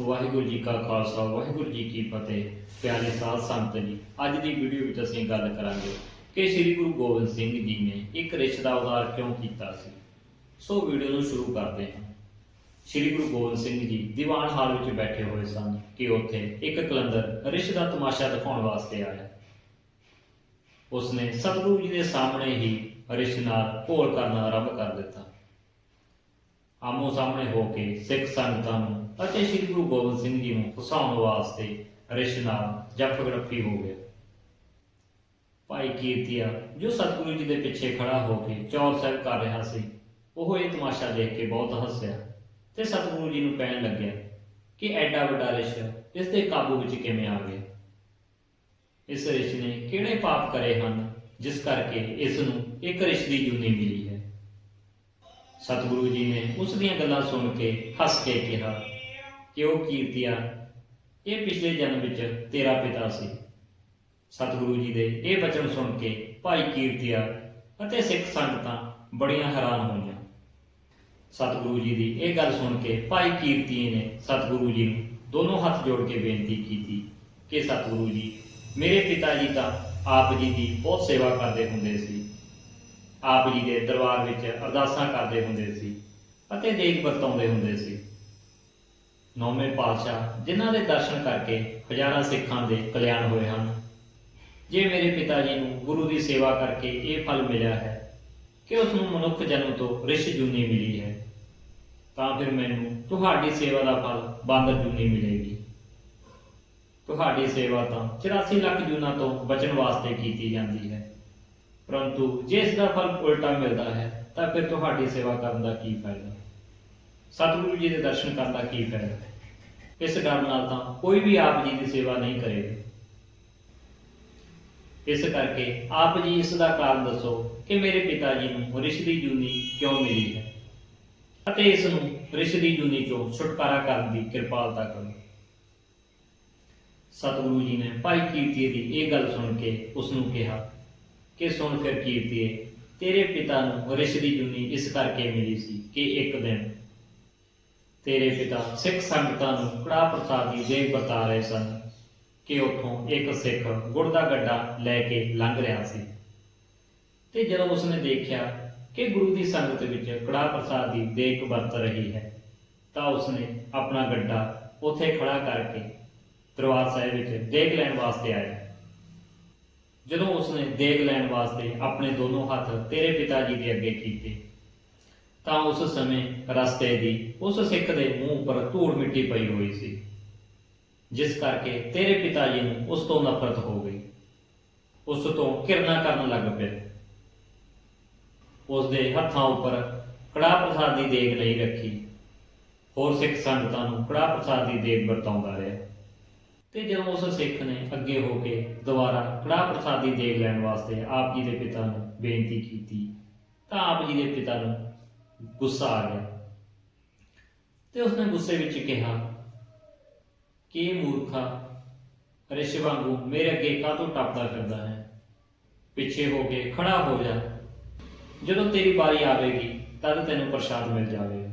ਵਾਹਿਗੁਰੂ ਜੀ ਕਾ ਖਾਲਸਾ, ਵਾਹਿਗੁਰੂ ਜੀ ਕੀ ਫਤਿਹ, ਪਿਆਰੇ ਸਾਧ ਸੰਗਤ ਜੀ। ਅੱਜ ਦੀ ਵੀਡੀਓ ਵਿੱਚ ਅਸੀਂ ਗੱਲ ਕਰਾਂਗੇ ਕਿ ਸ੍ਰੀ ਗੁਰੂ ਗੋਬਿੰਦ ਸਿੰਘ ਜੀ ਨੇ ਇੱਕ ਰਿਸ਼ ਦਾ ਉਦਾਰ ਕਿਉਂ ਕੀਤਾ ਸੀ। ਸੋ ਵੀਡੀਓ ਨੂੰ ਸ਼ੁਰੂ ਕਰਦੇ ਹਾਂ। ਸ੍ਰੀ ਗੁਰੂ ਗੋਬਿੰਦ ਸਿੰਘ ਜੀ ਦੀਵਾਨ ਹਾਲ ਵਿੱਚ ਬੈਠੇ ਹੋਏ ਸਨ ਕਿ ਉੱਥੇ ਇੱਕ ਕਲੰਦਰ ਰਿਸ਼ ਦਾ ਤਮਾਸ਼ਾ ਦਿਖਾਉਣ ਵਾਸਤੇ ਆਇਆ। ਉਸਨੇ ਸਤਿਗੁਰੂ ਜੀ ਦੇ ਸਾਹਮਣੇ ਹੀ ਰਿਸ਼ ਨਾਲ ਘੋਲ ਕਰਨਾ ਆਰੰਭ ਕਰ ਦਿੱਤਾ। ਆਮੋ ਸਾਹਮਣੇ ਹੋ ਕੇ ਸਿੱਖ ਸੰਗਤਾਂ ਨੂੰ ਅਤੇ ਸ੍ਰੀ ਗੁਰੂ ਗੋਬਿੰਦ ਸਿੰਘ ਜੀ ਨੂੰ ਹਸਾਉਣ ਵਾਸਤੇ ਰਿਸ਼ਤੇ ਨਾਲ ਜੱਫ ਗੜੱਫੀ ਹੋ ਗਿਆ। ਭਾਈ ਕੀਰਤੀਆ, ਜੋ ਸਤਿਗੁਰੂ ਜੀ ਦੇ ਪਿੱਛੇ ਖੜਾ ਹੋ ਕੇ ਚੌਰ ਸਾਹਿਬ ਕਰ ਰਿਹਾ ਸੀ, ਉਹ ਇਹ ਤਮਾਸ਼ਾ ਦੇਖ ਕੇ ਬਹੁਤ ਹੱਸਿਆ ਤੇ ਸਤਿਗੁਰੂ ਜੀ ਨੂੰ ਕਹਿਣ ਲੱਗਿਆ ਕਿ ਐਡਾ ਵੱਡਾ ਰਿਸ਼ ਇਸ ਦੇ ਕਾਬੂ ਵਿੱਚ ਕਿਵੇਂ ਆ ਗਿਆ? ਇਸ ਰਿਸ਼ ਨੇ ਕਿਹੜੇ ਪਾਪ ਕਰੇ ਹਨ ਜਿਸ ਕਰਕੇ ਇਸ ਨੂੰ ਇੱਕ ਰਿਸ਼ ਦੀ ਜੁਨੀ ਮਿਲੀ? ਸਤਿਗੁਰੂ ਜੀ ਨੇ ਉਸ ਦੀਆਂ ਗੱਲਾਂ ਸੁਣ ਕੇ ਹੱਸ ਕੇ ਕਿਹਾ ਕਿ ਉਹ ਕੀਰਤੀਆ? ਇਹ ਪਿਛਲੇ ਜਨਮ ਵਿੱਚ ਤੇਰਾ ਪਿਤਾ ਸੀ। ਸਤਿਗੁਰੂ ਜੀ ਦੇ ਇਹ ਬਚਨ ਸੁਣ ਕੇ ਭਾਈ ਕੀਰਤੀਆ ਅਤੇ ਸਿੱਖ ਸੰਗਤਾਂ ਬੜੀਆਂ ਹੈਰਾਨ ਹੋਈਆਂ। ਸਤਿਗੁਰੂ ਜੀ ਦੀ ਇਹ ਗੱਲ ਸੁਣ ਕੇ ਭਾਈ ਕੀਰਤੀ ਨੇ ਸਤਿਗੁਰੂ ਜੀ ਨੂੰ ਦੋਨੋਂ ਹੱਥ ਜੋੜ ਕੇ ਬੇਨਤੀ ਕੀਤੀ ਕਿ ਸਤਿਗੁਰੂ ਜੀ, ਮੇਰੇ ਪਿਤਾ ਜੀ ਤਾਂ ਆਪ ਜੀ ਦੀ ਬਹੁਤ ਸੇਵਾ ਕਰਦੇ ਹੁੰਦੇ ਸੀ। ਆਪ ਜੀ ਦੇ ਦਰਬਾਰ ਵਿੱਚ ਅਰਦਾਸਾਂ ਕਰਦੇ ਹੁੰਦੇ ਸੀ ਅਤੇ ਦੇਖ ਵਰਤਾਉਂਦੇ ਹੁੰਦੇ ਸੀ। ਨੌਵੇਂ ਪਾਤਸ਼ਾਹ, ਜਿਨ੍ਹਾਂ ਦੇ ਦਰਸ਼ਨ ਕਰਕੇ ਹਜ਼ਾਰਾਂ ਸਿੱਖਾਂ ਦੇ ਕਲਿਆਣ ਹੋਏ ਹਨ। ਜੇ ਮੇਰੇ ਪਿਤਾ ਜੀ ਨੂੰ ਗੁਰੂ ਦੀ ਸੇਵਾ ਕਰਕੇ ਇਹ ਫਲ ਮਿਲਿਆ ਹੈ ਕਿ ਉਸ ਨੂੰ ਮਨੁੱਖ ਜਨਮ ਤੋਂ ਰਿਸ਼ ਜੁਨੀ ਮਿਲੀ ਹੈ, ਤਾਂ ਫਿਰ ਮੈਨੂੰ ਤੁਹਾਡੀ ਸੇਵਾ ਦਾ ਫਲ ਬਾਂਦਰ ਜੁਨੀ ਮਿਲੇਗੀ। ਤੁਹਾਡੀ ਸੇਵਾ ਤਾਂ 84 ਲੱਖ ਜੂਨਾਂ ਤੋਂ ਬਚਣ ਵਾਸਤੇ ਕੀਤੀ ਜਾਂਦੀ ਹੈ। ਪਰੰਤੂ ਜੇ ਇਸ ਦਾ ਫਲ ਉਲਟਾ ਮਿਲਦਾ ਹੈ, ਤਾਂ ਫਿਰ ਤੁਹਾਡੀ ਸੇਵਾ ਕਰਨ ਦਾ ਕੀ ਫਾਇਦਾ? ਸਤਿਗੁਰੂ ਜੀ ਦੇ ਦਰਸ਼ਨ ਕਰਨ ਦਾ ਕੀ ਫਾਇਦਾ? ਇਸ ਡਰ ਨਾਲ ਤਾਂ ਕੋਈ ਵੀ ਆਪ ਜੀ ਦੀ ਸੇਵਾ ਨਹੀਂ ਕਰੇਗਾ ਇਸ ਕਰਕੇ ਆਪ ਜੀ ਇਸ ਦਾ ਕਾਰਨ ਦੱਸੋ ਕਿ ਮੇਰੇ ਪਿਤਾ ਜੀ ਨੂੰ ਰਿਸ਼ ਦੀ ਜੂਨੀ ਕਿਉਂ ਮਿਲੀ ਹੈ? ਅਤੇ ਇਸ ਨੂੰ ਰਿਸ਼ ਦੀ ਜੂਨੀ ਤੋਂ ਛੁਟਕਾਰਾ ਕਰਨ ਦੀ ਕਿਰਪਾਲਤਾ ਕਰੋ। ਸਤਿਗੁਰੂ ਜੀ ਨੇ ਭਾਈ ਕੀਰਤੀ ਦੀ ਇਹ ਗੱਲ ਸੁਣ ਕੇ ਉਸ ਨੂੰ ਕਿਹਾ ਕਿ ਸੁਣ ਫਿਰ ਕੀਰਤੀਏ ਤੇਰੇ ਪਿਤਾ ਨੂੰ ਰਿਸ਼ਦੀ ਜੁਨੀ ਇਸ ਕਰਕੇ ਮਿਲੀ ਸੀ ਕਿ ਇੱਕ ਦਿਨ ਤੇਰੇ ਪਿਤਾ ਸਿੱਖ ਸੰਗਤਾਂ ਨੂੰ ਕੜਾ ਪ੍ਰਸਾਦ ਦੀ ਦੇਗ ਵਰਤਾ ਰਹੇ ਸਨ ਕਿ ਉੱਥੋਂ ਇੱਕ ਸਿੱਖ ਗੁੜ ਦਾ ਗੱਡਾ ਲੈ ਕੇ ਲੰਘ ਰਿਹਾ ਸੀ। ਤੇ ਜਦੋਂ ਉਸਨੇ ਦੇਖਿਆ ਕਿ ਗੁਰੂ ਦੀ ਸੰਗਤ ਵਿੱਚ ਕੜਾ ਪ੍ਰਸਾਦ ਦੀ ਦੇਗ ਵਰਤ ਰਹੀ ਹੈ, ਤਾਂ ਉਸਨੇ ਆਪਣਾ ਗੱਡਾ ਉੱਥੇ ਖੜਾ ਕਰਕੇ ਦਰਬਾਰ ਸਾਹਿਬ ਵਿੱਚ ਦੇਖ ਲੈਣ ਵਾਸਤੇ ਆਇਆ। ਜਦੋਂ ਉਸਨੇ ਦੇਗ ਲੈਣ ਵਾਸਤੇ ਆਪਣੇ ਦੋਨੋਂ ਹੱਥ ਤੇਰੇ ਪਿਤਾ ਜੀ ਦੇ ਅੱਗੇ ਕੀਤੇ, ਤਾਂ ਉਸ ਸਮੇਂ ਰਸਤੇ ਦੀ ਉਸ ਸਿੱਖ ਦੇ ਮੂੰਹ ਉੱਪਰ ਧੂੜ ਮਿੱਟੀ ਪਈ ਹੋਈ ਸੀ, ਜਿਸ ਕਰਕੇ ਤੇਰੇ ਪਿਤਾ ਜੀ ਨੂੰ ਉਸ ਤੋਂ ਨਫ਼ਰਤ ਹੋ ਗਈ। ਉਸ ਤੋਂ ਕਿਰਨਾ ਕਰਨ ਲੱਗ ਪਿਆ ਉਸ ਦੇ ਹੱਥਾਂ ਉੱਪਰ ਕੜਾ ਪ੍ਰਸਾਦ ਦੀ ਦੇਗ ਲਈ ਰੱਖੀ। ਹੋਰ ਸਿੱਖ ਸੰਗਤਾਂ ਨੂੰ ਕੜਾ ਪ੍ਰਸਾਦ ਦੀ ਦੇਗ ਵਰਤਾਉਂਦਾ ਰਿਹਾ। ਤੇ ਜਦੋਂ ਉਸ ਸਿੱਖ ਨੇ ਅੱਗੇ ਹੋ ਕੇ ਦੁਬਾਰਾ ਕੜਾਹ ਪ੍ਰਸਾਦੀ ਦੀ ਲੈਣ ਵਾਸਤੇ ਆਪ ਜੀ ਦੇ ਪਿਤਾ ਨੂੰ ਬੇਨਤੀ ਕੀਤੀ, ਤਾਂ ਆਪ ਜੀ ਦੇ ਪਿਤਾ ਨੂੰ ਗੁੱਸਾ ਆ ਗਿਆ। ਤੇ ਉਸਨੇ ਗੁੱਸੇ ਵਿੱਚ ਕਿਹਾ, ਕਿ ਮੂਰਖਾ ਰਿਸ਼ ਵਾਂਗੂ ਮੇਰੇ ਅੱਗੇ ਕਾਹਤੋਂ ਟੱਪਦਾ ਫਿਰਦਾ ਹੈ? ਪਿੱਛੇ ਹੋ ਕੇ ਖੜਾ ਹੋ ਜਾ। ਜਦੋਂ ਤੇਰੀ ਵਾਰੀ ਆਵੇਗੀ, ਤਦ ਤੈਨੂੰ ਪ੍ਰਸ਼ਾਦ ਮਿਲ ਜਾਵੇਗਾ।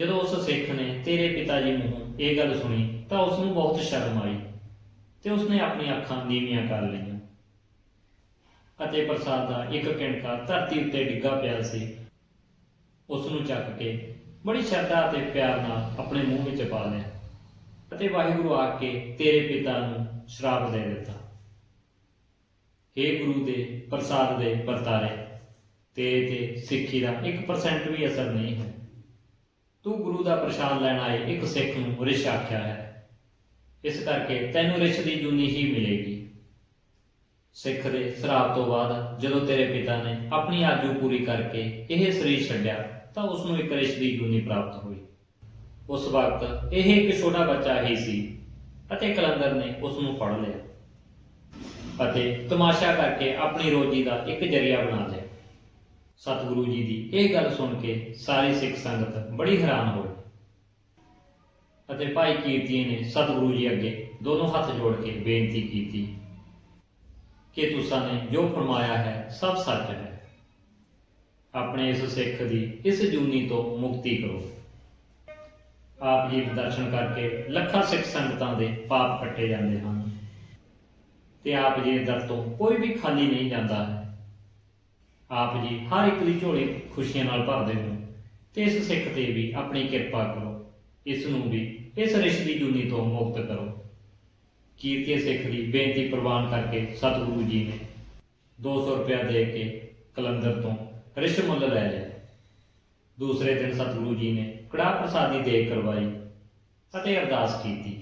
ਜਦੋਂ ਉਸ ਸਿੱਖ ਨੇ ਤੇਰੇ ਪਿਤਾ ਜੀ ਨੂੰ ਇਹ ਗੱਲ ਸੁਣੀ, ਤਾਂ ਉਸ ਨੂੰ ਬਹੁਤ ਸ਼ਰਮ ਆਈ। ਤੇ ਉਸਨੇ ਆਪਣੀਆਂ ਅੱਖਾਂ ਨੀਵੀਆਂ ਕਰ ਲਈਆਂ। ਅਤੇ ਪ੍ਰਸਾਦ ਦਾ ਇੱਕ ਕਿਣਕਾ ਧਰਤੀ ਉੱਤੇ ਡਿੱਗਾ ਪਿਆ ਸੀ। ਉਸ ਨੂੰ ਚੱਕ ਕੇ ਬੜੀ ਸ਼ਰਧਾ ਅਤੇ ਪਿਆਰ ਨਾਲ ਆਪਣੇ ਮੂੰਹ ਵਿੱਚ ਪਾ ਲਿਆ ਅਤੇ ਵਾਹਿਗੁਰੂ ਆ ਕੇ ਤੇਰੇ ਪਿਤਾ ਨੂੰ ਸ਼ਰਾਪ ਦੇ ਦਿੱਤਾ। हे ਗੁਰੂ ਦੇ ਪ੍ਰਸਾਦ ਦੇ ਵਰਤਾਰੇ, ਤੇਰੇ ਤੇ ਸਿੱਖੀ ਦਾ 1% ਵੀ ਅਸਰ ਨਹੀਂ ਹੈ। ਤੂੰ ਗੁਰੂ ਦਾ ਪ੍ਰਸ਼ਾਦ ਲੈਣ ਆਏ ਇੱਕ ਸਿੱਖ ਨੂੰ ਰਿਸ਼ ਆਖਿਆ ਹੈ। ਇਸ ਕਰਕੇ ਤੈਨੂੰ ਰਿਸ਼ ਦੀ ਜੂਨੀ ਹੀ ਮਿਲੇਗੀ। ਸਿੱਖ ਦੇ ਸ਼ਰਾਬ ਤੋਂ ਬਾਅਦ ਜਦੋਂ ਤੇਰੇ ਪਿਤਾ ਨੇ ਆਪਣੀ ਆਜੂ ਪੂਰੀ ਕਰਕੇ ਇਹ ਸਰੀਰ ਛੱਡਿਆ, ਤਾਂ ਉਸ ਨੂੰ ਇੱਕ ਰਿਸ਼ ਦੀ ਜੂਨੀ ਪ੍ਰਾਪਤ ਹੋਈ। ਉਸ ਵਕਤ ਇਹ ਇੱਕ ਛੋਟਾ ਬੱਚਾ ਹੀ ਸੀ ਅਤੇ ਕਲੰਦਰ ਨੇ ਉਸ ਨੂੰ ਫੜ ਲਿਆ ਅਤੇ ਤਮਾਸ਼ਾ ਕਰਕੇ ਆਪਣੀ ਰੋਜੀ ਦਾ ਇੱਕ ਜਰੀਆ ਬਣਾ ਲਿਆ। ਸਤਿਗੁਰੂ ਜੀ ਦੀ ਇਹ ਗੱਲ ਸੁਣ ਕੇ ਸਾਰੀ ਸਿੱਖ ਸੰਗਤ ਬੜੀ ਹੈਰਾਨ ਹੋਈ। ਅਤੇ ਭਾਈ ਕੀਰਤੀ ਨੇ ਸਤਿਗੁਰੂ ਜੀ ਅੱਗੇ ਦੋਨੋਂ ਹੱਥ ਜੋੜ ਕੇ ਬੇਨਤੀ ਕੀਤੀ ਕਿ ਤੁਸਾਂ ਨੇ ਜੋ ਫਰਮਾਇਆ ਹੈ ਸਭ ਸੱਚ ਹੈ। ਆਪਣੇ ਇਸ ਸਿੱਖ ਦੀ ਇਸ ਜੂਨੀ ਤੋਂ ਮੁਕਤੀ ਕਰੋ। ਆਪ ਜੀ ਦਰਸ਼ਨ ਕਰਕੇ ਲੱਖਾਂ ਸਿੱਖ ਸੰਗਤਾਂ ਦੇ ਪਾਪ ਕੱਟੇ ਜਾਂਦੇ ਹਨ ਤੇ ਆਪ ਜੀ ਦੇ ਦਰ ਤੋਂ ਕੋਈ ਵੀ ਖਾਲੀ ਨਹੀਂ ਜਾਂਦਾ। ਹੈ ਆਪ ਜੀ ਹਰ ਇੱਕ ਦੀ ਝੋਲੀ ਖੁਸ਼ੀਆਂ ਨਾਲ ਭਰਦੇ ਹੋ ਤੇ ਇਸ ਸਿੱਖ ਤੇ ਵੀ ਆਪਣੀ ਕਿਰਪਾ ਕਰੋ। ਇਸ ਨੂੰ ਵੀ ਇਸ ਰਿਸ਼ ਦੀ ਤੋਂ ਮੁਕਤ ਕਰੋ। ਕੀਰਤੀ ਸਿੱਖ ਦੀ ਬੇਨਤੀ ਪ੍ਰਵਾਨ ਕਰਕੇ ਸਤਿਗੁਰੂ ਜੀ ਨੇ 200 ਰੁਪਇਆ ਦੇ ਕੇ ਕਲੰਦਰ ਤੋਂ ਰਿਸ਼ ਮੁੱਲ ਲੈ ਲਿਆ ਦੂਸਰੇ ਦਿਨ ਸਤਿਗੁਰੂ ਜੀ ਨੇ ਕੜਾਹ ਪ੍ਰਸਾਦੀ ਦੇ ਕਰਵਾਈ ਅਤੇ ਅਰਦਾਸ ਕੀਤੀ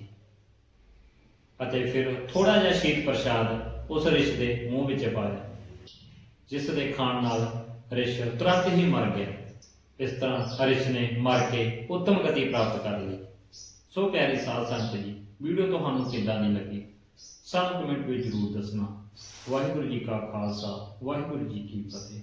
ਅਤੇ ਫਿਰ ਥੋੜਾ ਜਿਹਾ ਸ਼ੀਤ ਪ੍ਰਸ਼ਾਦ ਉਸ ਰਿਸ਼ ਦੇ ਮੂੰਹ ਵਿੱਚ ਪਾਇਆ, ਜਿਸ ਦੇ ਖਾਣ ਨਾਲ ਰਿਸ਼ ਤੁਰੰਤ ਹੀ ਮਰ ਗਿਆ। ਇਸ ਤਰ੍ਹਾਂ ਹਰਿਸ਼ ਨੇ ਮਰ ਕੇ ਉੱਤਮ ਗਤੀ ਪ੍ਰਾਪਤ ਕਰ ਲਈ। ਸੋ ਪਿਆਰੇ ਸਾਧ ਸੰਗਤ ਜੀ, ਵੀਡੀਓ ਤੁਹਾਨੂੰ ਕਿੱਦਾਂ ਦੀ ਲੱਗੀ? ਸਾਨੂੰ ਕਮੈਂਟ ਵਿੱਚ ਜ਼ਰੂਰ ਦੱਸਣਾ। ਵਾਹਿਗੁਰੂ ਜੀ ਕਾ ਖਾਲਸਾ, ਵਾਹਿਗੁਰੂ ਜੀ ਕੀ ਫਤਿਹ।